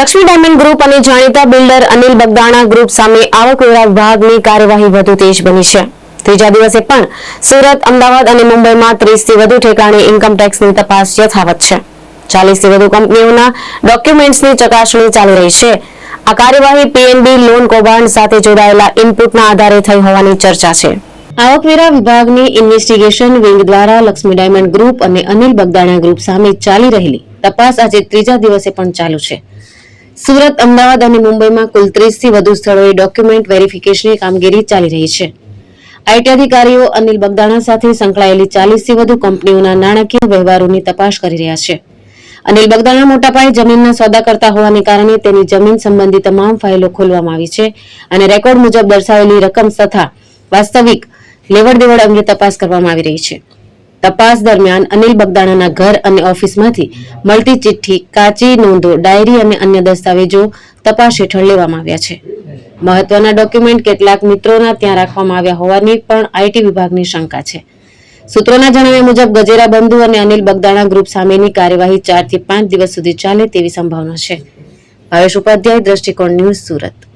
Lakshmi diamond group અને જાણીતા builder Anil Bagdana group સામે આવકવેરા વિભાગની કાર્યવાહી વધુ તેજ બની છે. ત્રીજા દિવસે પણ સુરત, અમદાવાદ અને મુંબઈમાં ત્રીસથી વધુ ઠેકાણે ઇન્કમટેક્સની તપાસ યથાવત છે. ચાલીસથી વધુ કંપનીઓના ડોક્યુમેન્ટ્સની ચકાસણી ચાલી રહી છે. આ કાર્યવાહી પીએનબી લોન કૌભાંડ સાથે જોડાયેલા ઇનપુટના આધારે થઈ હોવાની ચર્ચા છે. આવકવેરા વિભાગની ઇન્વેસ્ટિગેશન વિંગ દ્વારા લક્ષ્મી ડાયમંડ ગ્રુપ અને અનિલ બગદાણા ગ્રુપ સામે ચાલી રહેલી તપાસ આજે ત્રીજા દિવસે પણ ચાલુ છે. સુરત, અમદાવાદ અને મુંબઈમાં કુલ ત્રીસથી વધુ સ્થળોએ ડોક્યુમેન્ટ વેરિફિકેશનની કામગીરી ચાલી રહી છે. આઈટી અધિકારીઓ અનિલ બગદાણા સાથે સંકળાયેલી ચાલીસથી વધુ કંપનીઓના નાણાકીય વ્યવહારોની તપાસ કરી રહ્યા છે. અનિલ બગદાણા મોટા પાયે જમીનના સોદા કરતા હોવાને કારણે તેની જમીન સંબંધી તમામ ફાઇલો ખોલવામાં આવી છે અને રેકોર્ડ મુજબ દર્શાવેલી રકમ તથા વાસ્તવિક લેવડ દેવડ અંગે તપાસ કરવામાં આવી રહી છે. તપાસ દરમિયાન અનિલ બગદાણાના ઘર અને ઓફિસમાંથી મળતી ચિઠ્ઠી, કાચી નોંધો, ડાયરી અને અન્ય દસ્તાવેજો તપાસ હેઠળ લેવામાં આવ્યા છે. મહત્વના ડોક્યુમેન્ટ કેટલાક મિત્રોના ત્યાં રાખવામાં આવ્યા હોવાની પણ આઈટી વિભાગની શંકા છે. સૂત્રોના જણાવ્યા મુજબ, ગજેરા બંધુ અને અનિલ બગદાણા ગ્રુપ સામેની કાર્યવાહી ચારથી પાંચ દિવસ સુધી ચાલે તેવી સંભાવના છે. ભાવેશ ઉપાધ્યાય, દ્રષ્ટિકોણ ન્યૂઝ સુરત.